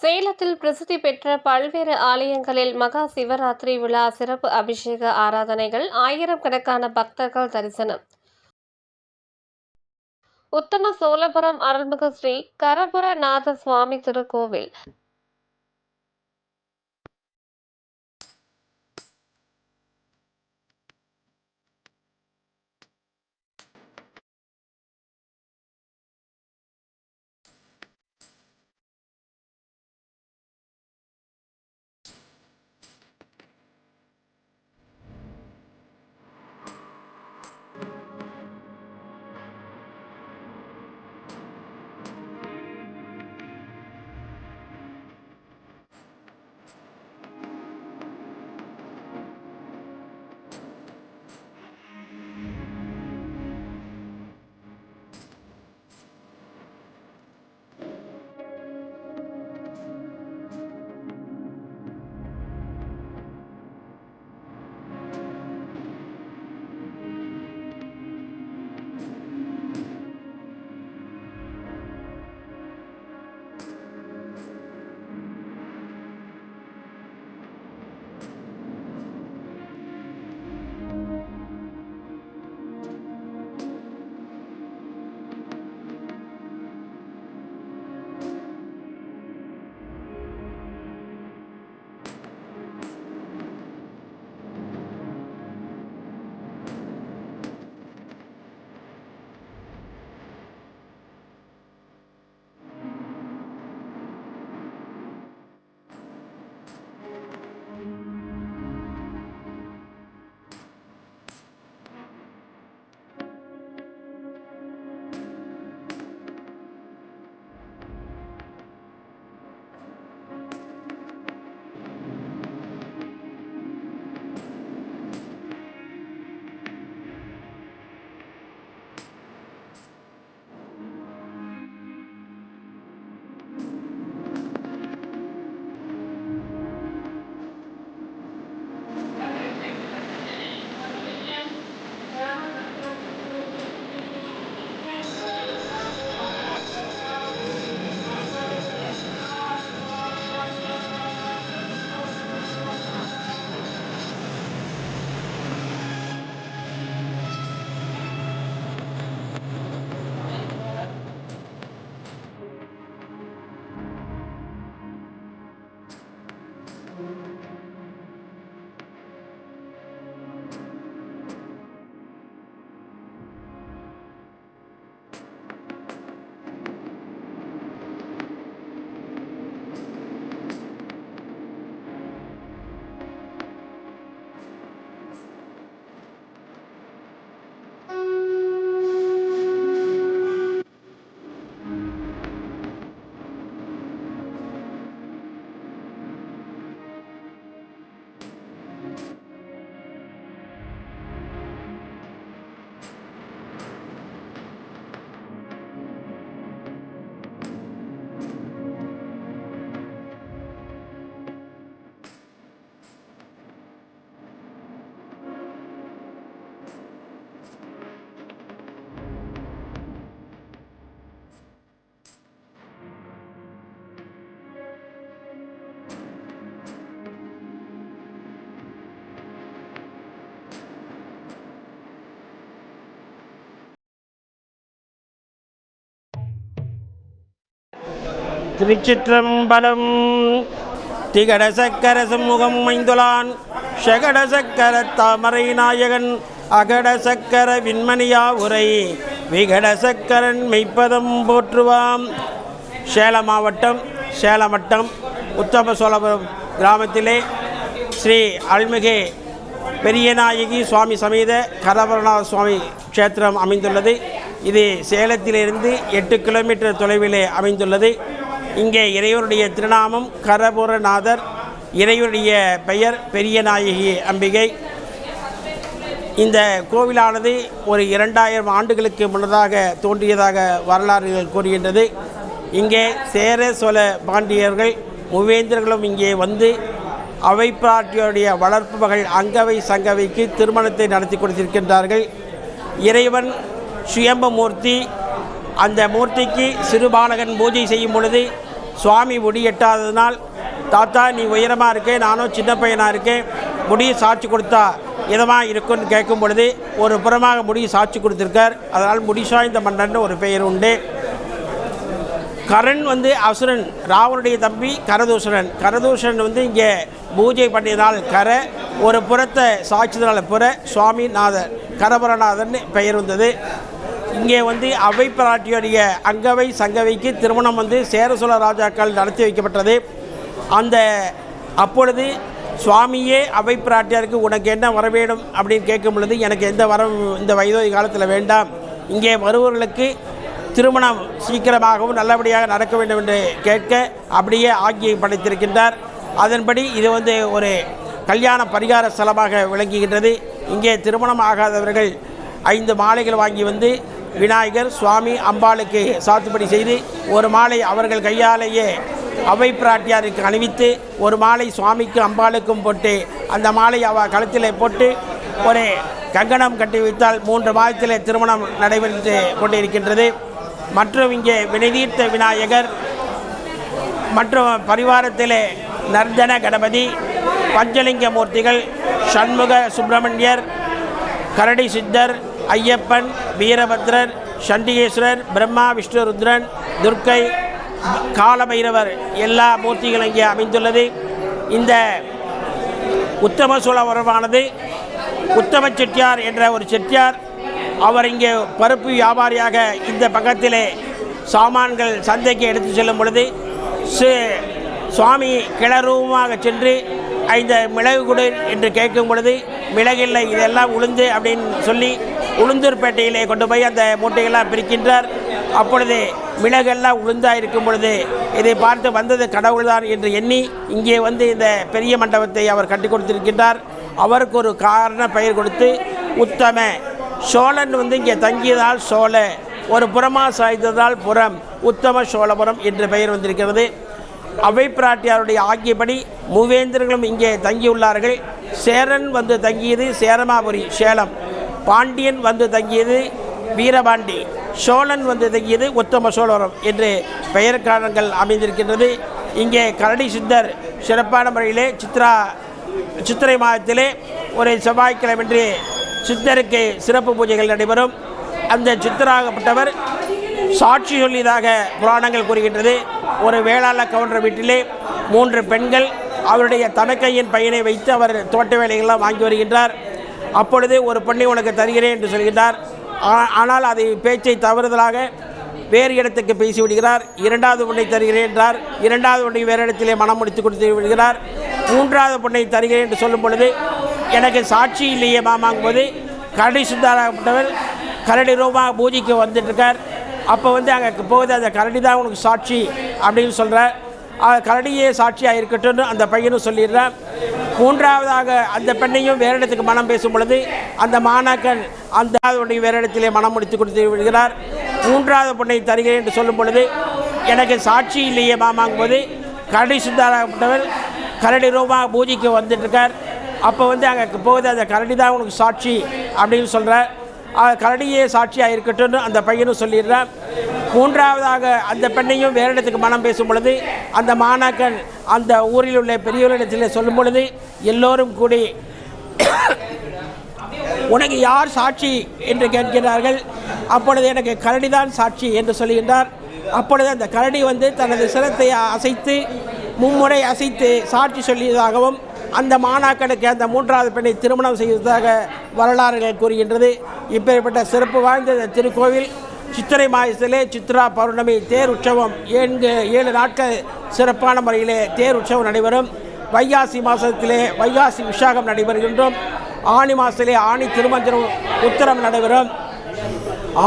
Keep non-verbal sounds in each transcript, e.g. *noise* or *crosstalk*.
சேலத்தில் பிரசித்தி பெற்ற பல்வேறு ஆலயங்களில் மகா சிவராத்திரி விழா சிறப்பு அபிஷேக ஆராதனைகள் ஆயிரம் கணக்கான பக்தர்கள் தரிசனம். உத்தம சோழபுரம் அருள்மிகு ஸ்ரீ கரபுரநாத சுவாமி திருக்கோவில். திருச்சிற்றம்பலம். திகட சக்கர சண்முகம் மைந்துலான் ஷகட சக்கர தாமரை நாயகன் அகட சக்கர விண்மணியா உரை விகட சக்கரன் மெய்ப்பதம் போற்றுவாம். சேலம் மாவட்டம் சேலமட்டம் உத்தம சோழபுரம் கிராமத்திலே ஸ்ரீ அருள்மிகு பெரியநாயகி சுவாமி சமேத கரபரநாத சுவாமி க்ஷேத்திரம் அமைந்துள்ளது. இது சேலத்திலிருந்து எட்டு கிலோமீட்டர் தொலைவிலே அமைந்துள்ளது. இங்கே இறைவருடைய திருநாமம் கரபுரநாதர் இறைவருடைய பெயர் பெரியநாயகி அம்பிகை. இந்த கோவிலானது ஒரு இரண்டாயிரம் ஆண்டுகளுக்கு முன்னதாக தோன்றியதாக வரலாறுகள் கூறுகின்றது. இங்கே சேர சோழ பாண்டியர்கள் முவேந்திரர்களும் இங்கே வந்து அவைப்பாட்டியருடைய வளர்ப்பு மகள் அங்கவை சங்கவைக்கு திருமணத்தை நடத்தி கொடுத்திருக்கின்றார்கள். இறைவன் சுயம்பமூர்த்தி அந்த மூர்த்திக்கு சிறுபாலகன் பூஜை செய்யும் பொழுது சுவாமி முடி எட்டாததுனால் தாத்தா நீ உயரமாக இருக்கே நானும் சின்ன பையனாக இருக்கேன் முடி சாட்சி கொடுத்தா இதமாக இருக்குன்னு கேட்கும் பொழுது ஒரு புறமாக முடி சாட்சி கொடுத்துருக்கார். அதனால் முடி சாய்ந்த மன்னன் ஒரு பெயர் உண்டு. கரண் வந்து அசுரன் ராவனுடைய தம்பி கரதூசரன் கரதூஷணன் வந்து இங்கே பூஜை பண்ணியதால் கர ஒரு புறத்தை சாட்சிதனால புற சுவாமிநாதர் கரபரநாதன் பெயர் வந்தது. இங்கே வந்து அவை பிராட்டியுடைய அங்கவை சங்கவைக்கு திருமணம் வந்து சேரசோழ ராஜாக்கள் நடத்தி வைக்கப்பட்டது. அந்த அப்பொழுது சுவாமியே அவை பிராட்டியாருக்கு உனக்கு என்ன வர வேண்டும் அப்படின்னு கேட்கும் பொழுது எனக்கு எந்த வரம் இந்த வயதோதி காலத்தில் வேண்டாம். இங்கே வருபவர்களுக்கு திருமணம் சீக்கிரமாகவும் நல்லபடியாக நடக்க வேண்டும் என்று கேட்க அப்படியே ஆக்கியை படைத்திருக்கின்றார். அதன்படி இது வந்து ஒரு கல்யாண பரிகார ஸ்தலமாக விளங்குகின்றது. இங்கே திருமணம் ஆகாதவர்கள் ஐந்து மாலைகள் வாங்கி வந்து விநாயகர் சுவாமி அம்பாளுக்கு சாத்துப்படி செய்து ஒரு மாலை அவர்கள் கையாலேயே அவை பிராட்டியாருக்கு அணிவித்து ஒரு மாலை சுவாமிக்கும் அம்பாளுக்கும் போட்டு அந்த மாலை அவ கழுத்தில் போட்டு ஒரு கங்கணம் கட்டி வைத்தால் மூன்று மாதத்தில் திருமணம் நடைபெற்று கொண்டிருக்கின்றது. மற்றும் இங்கே வினைதீர்த்த விநாயகர் மற்றும் பரிவாரத்திலே நர்தன கணபதி பஞ்சலிங்க மூர்த்திகள் சண்முக சுப்பிரமணியர் கரடி சித்தர் ஐயப்பன் வீரபத்ரர் சண்டிகேஸ்வரர் பிரம்மா விஷ்ணு ருத்ரன் துர்க்கை காலபைரவர் எல்லா மூர்த்திகளும் இங்கே அமைந்துள்ளது. இந்த உத்தம உறவானது உத்தம செட்டியார் என்ற ஒரு செட்டியார் அவர் இங்கே பருப்பு வியாபாரியாக இந்த பக்கத்திலே சாமான்கள் சந்தைக்கு எடுத்து செல்லும் பொழுது சு- சுவாமி கிளரூபமாக சென்று இந்த மிளகு கொடு என்று கேட்கும் பொழுது மிளகில்லை இதெல்லாம் உளுந்து அப்படின்னு சொல்லி உளுந்தூர்பேட்டையிலே கொண்டு போய் அந்த மூட்டைகள்லாம் பிரிக்கின்றார். அப்பொழுது மிளகெல்லாம் உளுந்தாக இருக்கும் பொழுது இதை பார்த்து வந்தது கடவுள்தான் என்று எண்ணி இங்கே வந்து இந்த பெரிய மண்டபத்தை அவர் கட்டி கொடுத்திருக்கின்றார். அவருக்கு ஒரு காரண பெயர் கொடுத்து உத்தம. சோழன் வந்து இங்கே தங்கியதால் சோழ. ஒரு புறமா சாய்ந்ததால் புறம் உத்தம சோழபுரம் என்று பெயர் வந்திருக்கிறது. அவை பிராட்டியாருடைய ஆகியபடி மூவேந்தர்களும் இங்கே தங்கியுள்ளார்கள். சேரன் வந்து தங்கியது சேரமாபுரி சேலம். பாண்டியன் வந்து தங்கியது வீரபாண்டி சோழன் வந்து தங்கியது உத்தம சோழரம் என்று பெயர் காரணங்கள் அமைந்திருக்கின்றது. இங்கே கரடி சித்தர் சிறப்பான முறையிலே சித்ரா சித்திரை மாதத்திலே ஒரு செவ்வாய்க்கிழமைன்று சித்தருக்கு சிறப்பு பூஜைகள் நடைபெறும். அந்த சித்தராகப்பட்டவர் சாட்சி சொல்லியதாக புராணங்கள் கூறுகின்றது. ஒரு வேளாள கவுண்டர் வீட்டிலே மூன்று பெண்கள் அவருடைய தனக்கையின் பையனை வைத்து அவர் தோட்ட வேலைகள்லாம் வாங்கி வருகின்றார். அப்பொழுது ஒரு பெண்ணை உனக்கு தருகிறேன் என்று சொல்கிறார் ஆனால் அதை பேச்சை தவறுதலாக வேறு இடத்துக்கு பேசி விடுகிறார். இரண்டாவது பொண்ணை தருகிறேன் என்றார். இரண்டாவது பொண்ணை வேறு இடத்திலே மனம் முடித்து கொடுத்து விடுகிறார். மூன்றாவது பொண்ணை தருகிறேன் என்று சொல்லும் பொழுது எனக்கு சாட்சி இல்லையே மாமாங்கும்போது கரடி சுந்தாராகப்பட்டவர் கரடி ரூபமாக பூஜைக்கு வந்துட்டுருக்கார் அப்போ வந்து அங்கே போகுது அந்த கரடி தான் உனக்கு சாட்சி அப்படின்னு சொல்கிறார். கரடியே சாட்சியாக இருக்கட்டும்னு அந்த பையனும் சொல்லிடுறான். மூன்றாவதாக அந்த பெண்ணையும் வேறு இடத்துக்கு மனம் பேசும் பொழுது அந்த மாணாக்கன் அந்த உடைய வேறு இடத்திலே மனம் முடித்து கொடுத்து விடுகிறார். மூன்றாவது பொண்ணை தருகிறேன் என்று சொல்லும் பொழுது எனக்கு சாட்சி இல்லையே மாமாங்கும்போது கரடி சுந்தாராகப்பட்டவர் கரடி ரூபமாக பூஜைக்கு வந்துட்டுருக்கார். அப்போ வந்து அங்கே போகுது அந்த கரடி தான் உனக்கு சாட்சி அப்படின்னு சொல்கிறார் கரடியே சாட்சியாக இருக்கட்டும்னு அந்த பையனும் சொல்லிடுறான். மூன்றாவதாக அந்த பெண்ணையும் வேறு இடத்துக்கு மனம் பேசும் பொழுது அந்த மாணாக்கன் அந்த ஊரில் உள்ள பெரியவர்களிடத்தில் சொல்லும் பொழுது எல்லோரும் கூடி உனக்கு யார் சாட்சி? என்று கேட்கிறார்கள். அப்பொழுது எனக்கு கரடி தான் சாட்சி என்று சொல்லுகின்றார் அப்பொழுது அந்த கரடி வந்து தனது சிரத்தை அசைத்து மும்முறை அசைத்து சாட்சி சொல்லியதாகவும் அந்த மாணாக்கனுக்கு அந்த மூன்றாவது பெண்ணை திருமணம் செய்ததாக வரலாறுகள் கூறுகின்றது. இப்பேற்பட்ட சிறப்பு வாய்ந்த இந்த திருக்கோவில் சித்திரை மாதத்திலே சித்ரா பௌர்ணமி தேர் உற்சவம் ஏழு ஏழு நாட்கள் சிறப்பான முறையிலே தேர் உற்சவம் நடைபெறும். வைகாசி மாதத்திலே வைகாசி விசாகம் நடைபெறுகின்றோம். ஆணி மாதத்திலே ஆணி திருமஞ்சனம் உத்தரம் நடைபெறும்.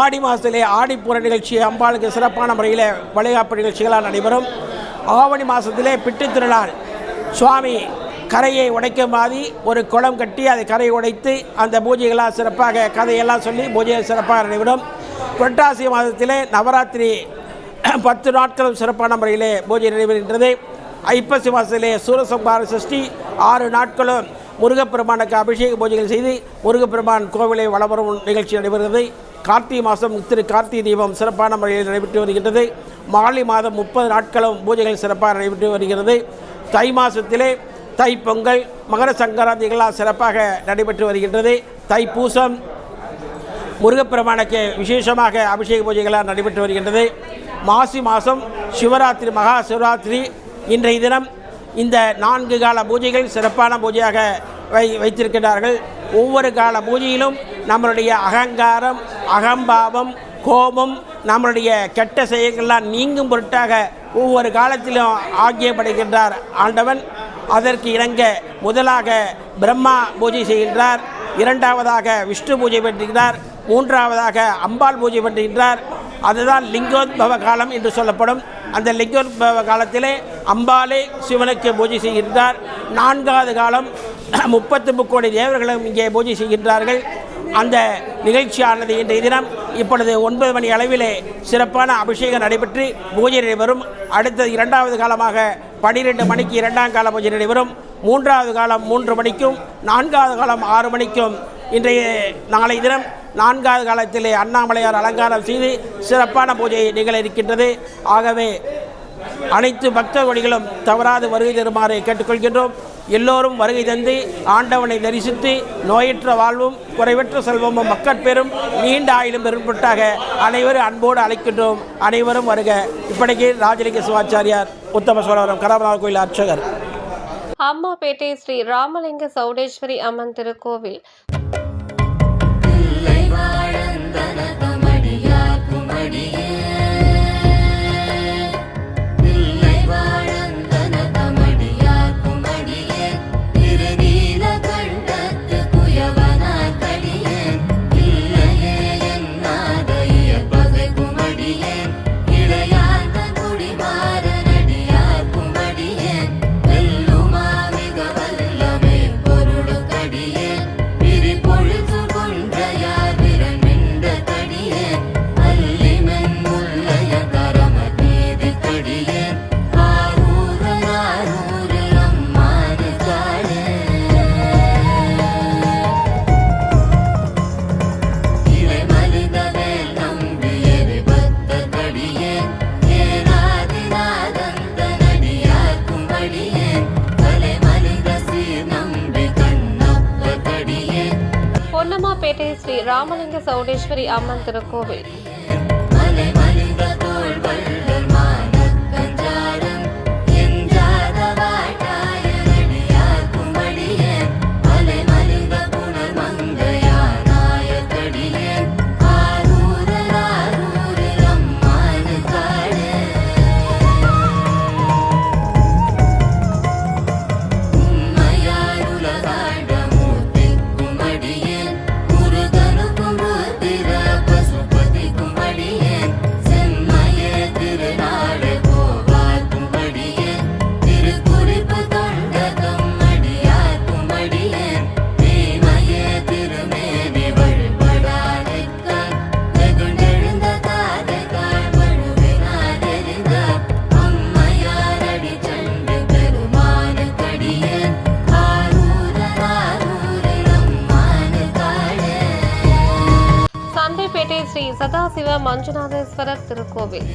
ஆடி மாதத்திலே ஆடிப்பூர நிகழ்ச்சி அம்பாளுக்கு சிறப்பான முறையில் வளைகாப்பு நிகழ்ச்சிகளாக நடைபெறும். ஆவணி மாதத்திலே பிட்டு திருநாள். சுவாமி கரையை உடைக்க மாதிரி ஒரு குளம் கட்டி அதை கரையை உடைத்து அந்த பூஜைகளாக சிறப்பாக கதையெல்லாம் சொல்லி பூஜையை சிறப்பாக நடைபெறும். புரட்டாசி மாதத்திலே நவராத்திரி *clears throat* பத்து நாட்களும் சிறப்பான முறையிலே பூஜை நடைபெறுகின்றது. ஐப்பசி மாதத்திலே சூரசம்பார சஷ்டி ஆறு நாட்களும் முருகப்பெருமானுக்கு அபிஷேக பூஜைகள் செய்து முருகப்பெருமான் கோவிலை வளவரும் நிகழ்ச்சி நடைபெறுகிறது. கார்த்திகை மாதம் திரு கார்த்திகை தீபம் சிறப்பான முறையில் நடைபெற்று வருகின்றது. மாலை மாதம் முப்பது நாட்களும் பூஜைகள் சிறப்பாக நடைபெற்று வருகிறது. தை மாதத்திலே தை பொங்கல் மகர சங்கராந்திகளால் சிறப்பாக நடைபெற்று வருகின்றது. தைப்பூசம் முருகப்பெருமானுக்கு விசேஷமாக அபிஷேக பூஜைகளாக நடைபெற்று வருகின்றது. மாசி மாதம் சிவராத்திரி மகா சிவராத்திரி இன்றைய தினம் இந்த நான்கு கால பூஜைகள் சிறப்பான பூஜையாக வை வைத்திருக்கிறார்கள் ஒவ்வொரு கால பூஜையிலும் நம்மளுடைய அகங்காரம் அகம்பாவம் கோபம் நம்மளுடைய கெட்ட செயல்கள்லாம் நீங்கும் பொருட்டாக ஒவ்வொரு காலத்திலும் ஆக்கியப்படுகின்றார் ஆண்டவன். அதற்கு இணங்க முதலாக பிரம்மா பூஜை செய்கின்றார். இரண்டாவதாக விஷ்ணு பூஜை பெற்றுகிறார் மூன்றாவதாக அம்பாள் பூஜை பண்ணுகின்றார் அதுதான் லிங்கோத்பவ காலம் என்று சொல்லப்படும். அந்த லிங்கோத்பவ காலத்திலே அம்பாளே சிவனுக்கு பூஜை செய்கின்றார். நான்காவது காலம் *clears throat* முப்பத்து முக்கோடி தேவர்களும் இங்கே பூஜை செய்கின்றார்கள். அந்த நிகழ்ச்சியானது இன்றைய தினம். இப்பொழுது ஒன்பது மணி அளவிலே சிறப்பான அபிஷேகம் நடைபெற்று பூஜை நடைபெறும். அடுத்த இரண்டாவது காலமாக பனிரெண்டு மணிக்கு இரண்டாம் கால பூஜை நடைபெறும். மூன்றாவது காலம் மூன்று மணிக்கும் நான்காவது காலம் ஆறு மணிக்கும் இன்றைய நாளை தினம் நான்காவது காலத்திலே அண்ணாமலையார் அலங்காரம் செய்து சிறப்பான பூஜை நிகழ இருக்கின்றது. ஆகவே அனைத்து பக்த கொடிகளும் தவறாது வருகை தருமாறு கேட்டுக்கொள்கின்றோம். எல்லோரும் வருகை தந்து ஆண்டவனை தரிசித்து நோயற்ற வாழ்வும் குறைவற்ற செல்வமும் மக்கட்பெரும் நீண்ட ஆயிலும் பெரும்பட்டாக அனைவரும் அன்போடு அழைக்கின்றோம். அனைவரும் வருக. இப்படிக்கு ராஜலிங்க சிவாச்சாரியார் உத்தம சோழவரம் கரவலார் கோயில் அர்ச்சகர். அம்மாபேட்டை ஸ்ரீ ராமலிங்க சௌடேஸ்வரி அம்மன் திருக்கோவில். ராமலிங்க சௌடேஸ்வரி அம்மன் திருக்கோவில் மஞ்சுநாதேஸ்வரர் திருக்கோவில்.